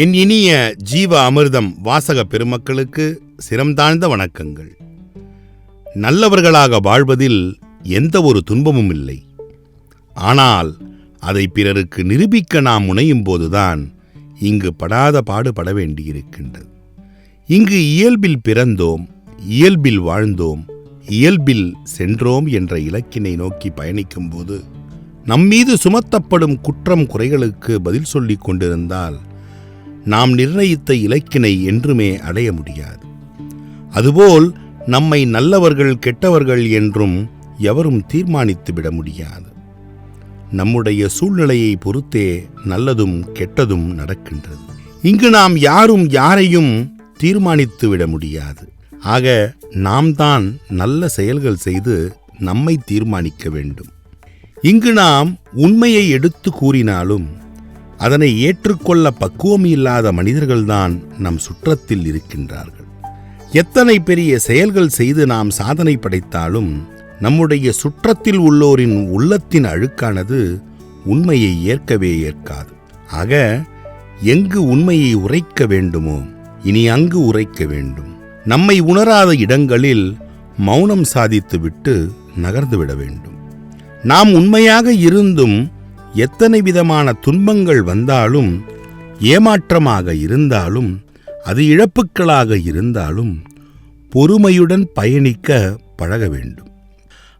என் இனிய ஜீவ அமிர்தம் வாசக பெருமக்களுக்கு சிரம் தாழ்ந்த வணக்கங்கள். நல்லவர்களாக வாழ்வதில் எந்த ஒரு துன்பமும் இல்லை. ஆனால் அதை பிறருக்கு நிரூபிக்க நாம் முனையும் போதுதான் இங்கு படாத பாடுபட வேண்டியிருக்கின்றது. இங்கு இயல்பில் பிறந்தோம் இயல்பில் வாழ்ந்தோம் இயல்பில் சென்றோம் என்ற இலக்கினை நோக்கி பயணிக்கும்போது நம்மீது சுமத்தப்படும் குற்றம் குறைகளுக்கு பதில் சொல்லிக் கொண்டிருந்தால் நாம் நிர்ணயித்த இலக்கினை என்றுமே அடைய முடியாது. அதுபோல் நம்மை நல்லவர்கள் கெட்டவர்கள் என்றும் எவரும் தீர்மானித்து விட முடியாது. நம்முடைய சூழ்நிலையை பொறுத்தே நல்லதும் கெட்டதும் நடக்கின்றது. இங்கு நாம் யாரும் யாரையும் தீர்மானித்து விட முடியாது. ஆக நாம் தான் நல்ல செயல்கள் செய்து நம்மை தீர்மானிக்க வேண்டும். இங்கு நாம் உண்மையை எடுத்து கூறினாலும் அதனை ஏற்றுக்கொள்ள பக்குவம் இல்லாத மனிதர்கள்தான் நம் சுற்றத்தில் இருக்கின்றார்கள். எத்தனை பெரிய செயல்கள் செய்து நாம் சாதனை படைத்தாலும் நம்முடைய சுற்றத்தில் உள்ளோரின் உள்ளத்தின் அழுக்கானது உண்மையை ஏற்கவே ஏற்காது. ஆக எங்கு உண்மையை உரைக்க வேண்டுமோ இனி அங்கு உரைக்க வேண்டும். நம்மை உணராத இடங்களில் மௌனம் சாதித்துவிட்டு நகர்ந்துவிட வேண்டும். நாம் உண்மையாக இருந்தும் எத்தனை விதமான துன்பங்கள் வந்தாலும் ஏமாற்றமாக இருந்தாலும் அது இழப்புக்களாக இருந்தாலும் பொறுமையுடன் பயணிக்க பழக வேண்டும்.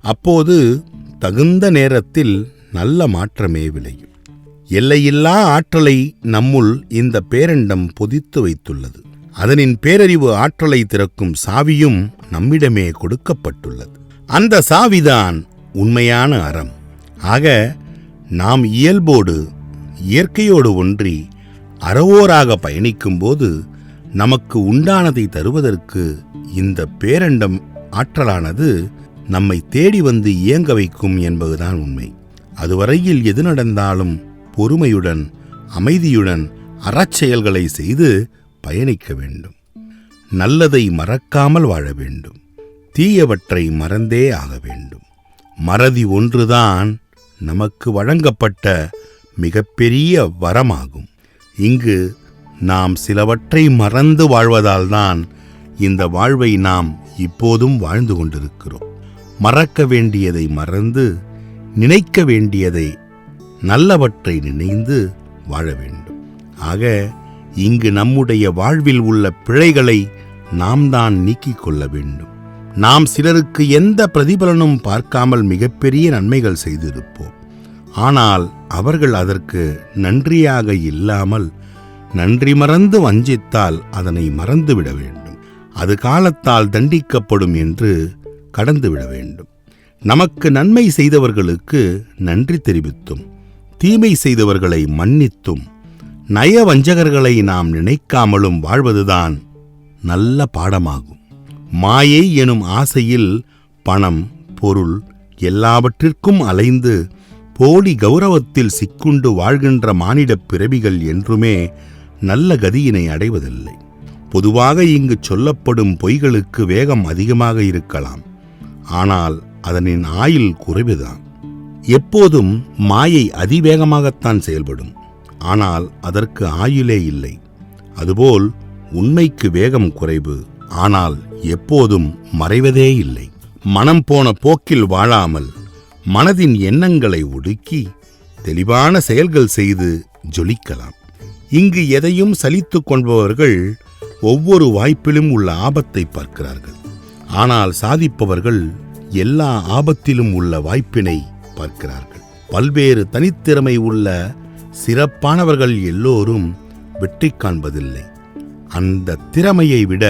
அப்போது தகுந்த நேரத்தில் நல்ல மாற்றமே விளையும். எல்லையில்லா ஆற்றலை நம்முள் இந்த பேரண்டம் பொதித்து வைத்துள்ளது. அதனின் பேரறிவு ஆற்றலை திறக்கும் சாவியும் நம்மிடமே கொடுக்கப்பட்டுள்ளது. அந்த சாவிதான் உண்மையான அறம். ஆக நாம் இயல்போடு இயற்கையோடு ஒன்றி அறவோராக பயணிக்கும்போது நமக்கு உண்டானதை தருவதற்கு இந்த பேரண்டம் ஆற்றலானது நம்மை தேடி வந்து இயங்க வைக்கும் என்பதுதான் உண்மை. அதுவரையில் எது நடந்தாலும் பொறுமையுடன் அமைதியுடன் அறச்செயல்களை செய்து பயணிக்க வேண்டும். நல்லதை மறக்காமல் வாழ வேண்டும். தீயவற்றை மறந்தே ஆக வேண்டும். மறதி ஒன்றுதான் நமக்கு வழங்கப்பட்ட மிகப்பெரிய வரமாகும். இங்கு நாம் சிலவற்றை மறந்து வாழ்வதால்தான் இந்த வாழ்வை நாம் இப்போதும் வாழ்ந்து கொண்டிருக்கிறோம். மறக்க வேண்டியதை மறந்து நினைக்க வேண்டியதை நல்லவற்றை நினைந்து வாழ வேண்டும். ஆக இங்கு நம்முடைய வாழ்வில் உள்ள பிழைகளை நாம் தான் நீக்கிக் கொள்ள வேண்டும். நாம் சிலருக்கு எந்த பிரதிபலனும் பார்க்காமல் மிகப்பெரிய நன்மைகள் செய்திருப்போம். ஆனால் அவர்கள் அதற்கு நன்றியாக இல்லாமல் நன்றி மறந்து வஞ்சித்தால் அதனை மறந்துவிட வேண்டும். அது காலத்தால் தண்டிக்கப்படும் என்று கடந்துவிட வேண்டும். நமக்கு நன்மை செய்தவர்களுக்கு நன்றி தெரிவித்தும் தீமை செய்தவர்களை மன்னித்தும் நய வஞ்சகர்களை நாம் நினைக்காமலும் வாழ்வதுதான் நல்ல பாடமாகும். மாயை எனும் ஆசையில் பணம் பொருள் எல்லாவற்றிற்கும் அலைந்து போலி கௌரவத்தில் சிக்குண்டு வாழ்கின்ற மானிடப் பிறவிகள் என்றுமே நல்ல கதியினை அடைவதில்லை. பொதுவாக இங்கு சொல்லப்படும் பொய்களுக்கு வேகம் அதிகமாக இருக்கலாம். ஆனால் அதனின் ஆயுள் குறைவுதான். எப்போதும் மாயை அதிவேகமாகத்தான் செயல்படும். ஆனால் அதற்கு ஆயுளே இல்லை. அதுபோல் உண்மைக்கு வேகம் குறைவு ஆனால் எப்போதும் மறைவதே இல்லை. மனம் போன போக்கில் வாழாமல் மனதின் எண்ணங்களை ஒடுக்கி தெளிவான செயல்கள் செய்து ஜொலிக்கலாம். இங்கு எதையும் சலித்துக் கொள்பவர்கள் ஒவ்வொரு வாய்ப்பிலும் உள்ள ஆபத்தை பார்க்கிறார்கள். ஆனால் சாதிப்பவர்கள் எல்லா ஆபத்திலும் உள்ள வாய்ப்பினை பார்க்கிறார்கள். பல்வேறு தனித்திறமை உள்ள சிறப்பானவர்கள் எல்லோரும் வெற்றி காண்பதில்லை. அந்த திறமையை விட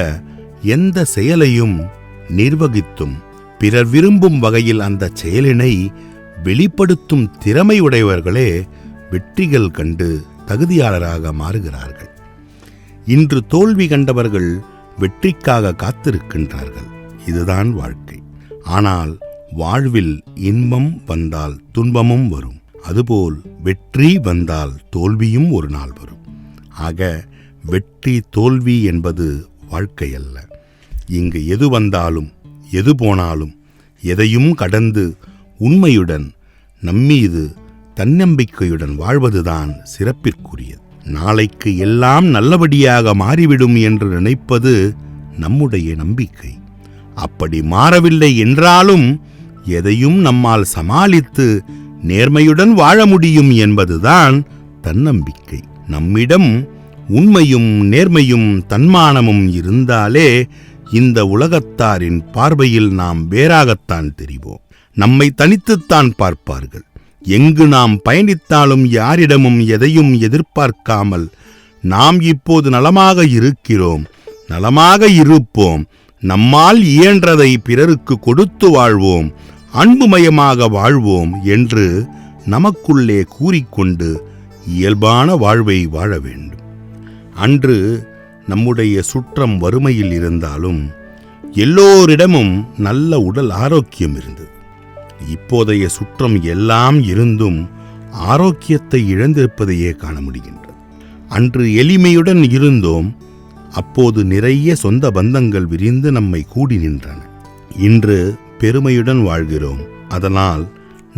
எந்த செயலையும் நிர்வகித்தும் பிறர் விரும்பும் வகையில் அந்த செயலினை வெளிப்படுத்தும் திறமையுடையவர்களே வெற்றிகள் கண்டு தகுதியாளராக மாறுகிறார்கள். இன்று தோல்வி கண்டவர்கள் வெற்றிக்காக காத்திருக்கின்றார்கள். இதுதான் வாழ்க்கை. ஆனால் வாழ்வில் இன்பம் வந்தால் துன்பமும் வரும். அதுபோல் வெற்றி வந்தால் தோல்வியும் ஒரு நாள் வரும். ஆக வெற்றி தோல்வி என்பது வாழ்க்கை அல்ல. இங்கு எது வந்தாலும் எது போனாலும் எதையும் கடந்து உண்மையுடன் நம்மீது தன்னம்பிக்கையுடன் வாழ்வதுதான் சிறப்பிற்குரியது. நாளைக்கு எல்லாம் நல்லபடியாக மாறிவிடும் என்று நினைப்பது நம்முடைய நம்பிக்கை. அப்படி மாறவில்லை என்றாலும் எதையும் நம்மால் சமாளித்து நேர்மையுடன் வாழ முடியும் என்பதுதான் தன்னம்பிக்கை. நம்மிடம் உண்மையும் நேர்மையும் தன்மானமும் இருந்தாலே இந்த உலகத்தாரின் பார்வையில் நாம் வேறாகத்தான் தெரிவோம். நம்மை தனித்துத்தான் பார்ப்பார்கள். எங்கு நாம் பயணித்தாலும் யாரிடமும் எதையும் எதிர்பார்க்காமல் நாம் இப்போது நலமாக இருக்கிறோம் நலமாக இருப்போம் நம்மால் இயன்றதை பிறருக்கு கொடுத்து வாழ்வோம் அன்புமயமாக வாழ்வோம் என்று நமக்குள்ளே கூறிக்கொண்டு இயல்பான வாழ்வை வாழ வேண்டும். அன்று நம்முடைய சுற்றம் வறுமையில் இருந்தாலும் எல்லோரிடமும் நல்ல உடல் ஆரோக்கியம் இருந்தது. இப்போதைய சுற்றம் எல்லாம் இருந்தும் ஆரோக்கியத்தை இழந்திருப்பதையே காண முடிகின்றது. அன்று எளிமையுடன் இருந்தோம் அப்போது நிறைய சொந்த பந்தங்கள் விரிந்து நம்மை கூடி நின்றன. இன்று பெருமையுடன் வாழ்கிறோம் அதனால்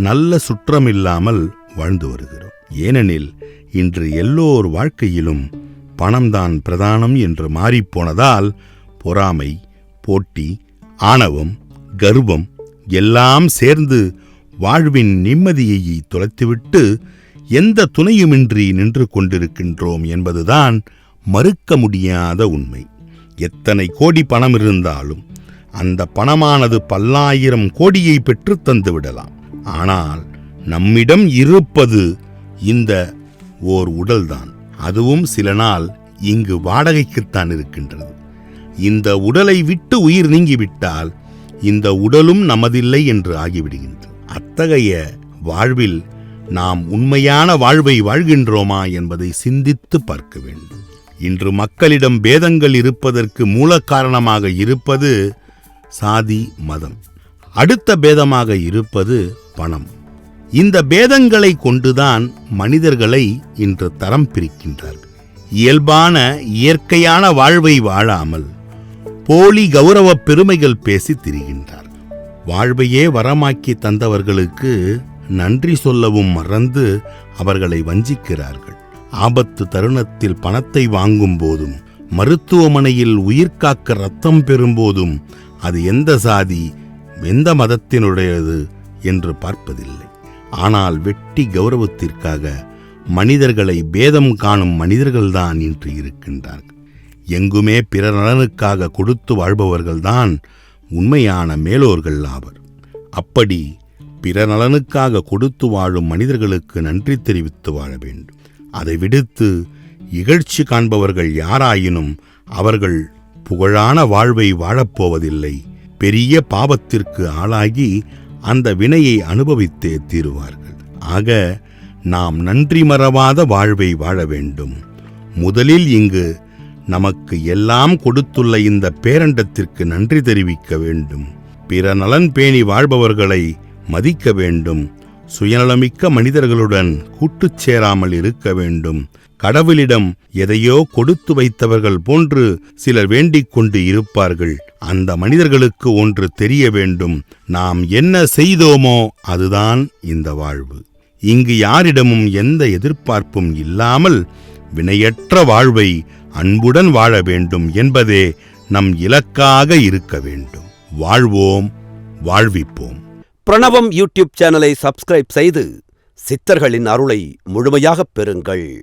நல்ல சுற்றமில்லாமல் வாழ்ந்து வருகிறோம். ஏனெனில் இன்று எல்லோர் வாழ்க்கையிலும் பணம்தான் பிரதானம் என்று மாறிப்போனதால் பொறாமை போட்டி ஆணவம் கர்வம் எல்லாம் சேர்ந்து வாழ்வின் நிம்மதியை தொலைத்துவிட்டு எந்த துணையுமின்றி நின்று கொண்டிருக்கின்றோம் என்பதுதான் மறுக்க முடியாத உண்மை. எத்தனை கோடி பணம் இருந்தாலும் அந்த பணமானது பல்லாயிரம் கோடியை பெற்றுத் தந்துவிடலாம் ஆனால் நம்மிடம் இருப்பது இந்த ஓர் உடல்தான். அதுவும் சில நாள் இங்கு வாடகைக்குத்தான் இருக்கின்றது. இந்த உடலை விட்டு உயிர் நீங்கிவிட்டால் இந்த உடலும் நமதில்லை என்று ஆகிவிடுகின்றது. அத்தகைய வாழ்வில் நாம் உண்மையான வாழ்வை வாழ்கின்றோமா என்பதை சிந்தித்து பார்க்க வேண்டும். இன்று மக்களிடம் பேதங்கள் இருப்பதற்கு மூல காரணமாக இருப்பது சாதி மதம். அடுத்த பேதமாக இருப்பது பணம். இந்த பேதங்களை கொண்டுதான் மனிதர்களை இன்று தரம் பிரிக்கின்றார்கள். இயல்பான இயற்கையான வாழ்வை வாழாமல் போலி கௌரவ பெருமைகள் பேசி திரிகின்றார் வாழ்வையே வரமாக்கி தந்தவர்களுக்கு நன்றி சொல்லவும் மறந்து அவர்களை வஞ்சிக்கிறார்கள். ஆபத்து தருணத்தில் பணத்தை வாங்கும் போதும் மருத்துவமனையில் உயிர்காக்க ரத்தம் பெறும்போதும் அது எந்த சாதி எந்த மதத்தினுடையது என்று பார்ப்பதில்லை. ஆனால் வெட்டி கௌரவத்திற்காக மனிதர்களை பேதம் காணும் மனிதர்கள்தான் இன்று இருக்கின்றார்கள். எங்குமே பிறர் நலனுக்காக கொடுத்து வாழ்பவர்கள்தான் உண்மையான மேலோர்கள் ஆவர். அப்படி பிற நலனுக்காக கொடுத்து வாழும் மனிதர்களுக்கு நன்றி தெரிவித்து வாழ வேண்டும். அதை விடுத்து இகழ்ச்சி காண்பவர்கள் யாராயினும் அவர்கள் புகழான வாழ்வை வாழப்போவதில்லை. பெரிய பாவத்திற்கு ஆளாகி அந்த வினையை அனுபவித்தே தீருவார்கள். ஆக நாம் நன்றி மறவாத வாழ்வை வாழ வேண்டும். முதலில் இங்கு நமக்கு எல்லாம் கொடுத்துள்ள இந்த பேரண்டத்திற்கு நன்றி தெரிவிக்க வேண்டும். பிற நலன் பேணி வாழ்பவர்களை மதிக்க வேண்டும். சுயநலமிக்க மனிதர்களுடன் கூட்டுச் சேராமல் இருக்க வேண்டும். கடவுளிடம் எதையோ கொடுத்து வைத்தவர்கள் போன்று சிலர் வேண்டிக் கொண்டு இருப்பார்கள். அந்த மனிதர்களுக்கு ஒன்று தெரிய வேண்டும். நாம் என்ன செய்தோமோ அதுதான் இந்த வாழ்வு. இங்கு யாரிடமும் எந்த எதிர்பார்ப்பும் இல்லாமல் வினையற்ற வாழ்வை அன்புடன் வாழ வேண்டும் என்பதே நம் இலக்காக இருக்க வேண்டும். வாழ்வோம் வாழ்விப்போம். பிரணவம் யூடியூப் சேனலை சப்ஸ்கிரைப் செய்து சித்தர்களின் அருளை முழுமையாகப் பெறுங்கள்.